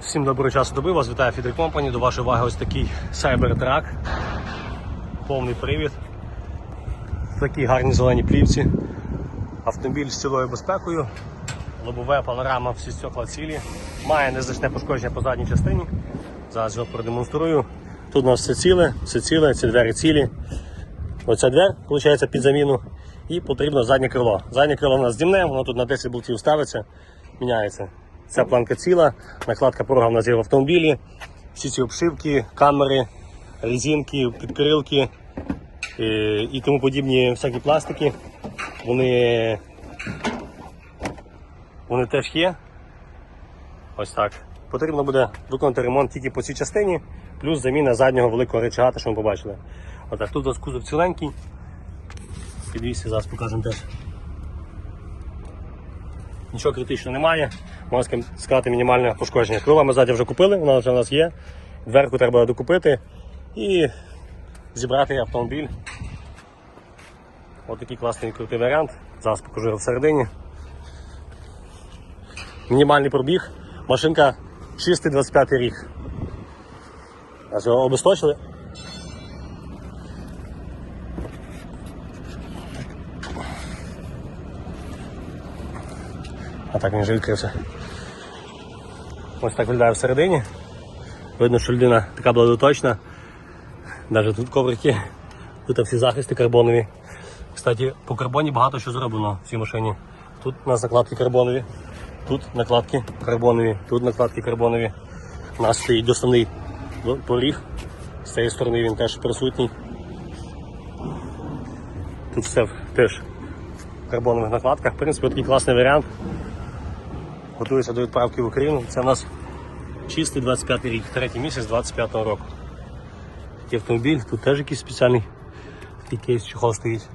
Всім доброго часу доби, вас вітає Фідер Компані. До вашої уваги ось такий Cybertruck. Повний привід. В такій гарній зеленій плівці. Автомобіль з цілою безпекою. Лобове панорама, всі стекла цілі. Має незначне пошкодження по задній частині. Зараз його продемонструю. Тут у нас все ціле, все ціле, ці двері цілі. Оця двер, виходить, під заміну. І потрібно заднє крило. Заднє крило у нас знімне, воно тут на 10 болтів ставиться, міняється. Ця планка ціла, накладка порога в нас є в автомобілі. Всі ці обшивки, камери, резинки, підкрилки е, і тому подібні всякі пластики. Вони, вони теж є. Ось так. Потрібно буде виконати ремонт тільки по цій частині, плюс заміна заднього великого речага, те, що ми побачили. Отак, тут у нас кузов ціленький. Підвісі зараз покажемо теж. Нічого критичного немає. Можна сказати, мінімальне пошкодження. Крила ми ззаді вже купили, вона вже у нас є. Дверку треба докупити і зібрати автомобіль. Ось такий класний крутий варіант. Зараз покажу його всередині. Мінімальний пробіг. Машинка чистий 25 рік. Обесточили. А так він вже відкрився. Ось так виглядає всередині. Видно, що людина така була доточна. Навіть тут коврики, тут всі захисти карбонові. Кстати, по карбоні багато що зроблено в цій машині. Тут у нас накладки карбонові, тут накладки карбонові, тут накладки карбонові. У нас стоїть доставний поріг. З цієї сторони він теж присутній. Тут все теж в карбонових накладках. В принципі, такий класний варіант готується до відправки в Україну. Це у нас чистий 25 рік, третій місяць 25 року. Такий автомобіль, тут теж якийсь спеціальний кейс чехол стоїть.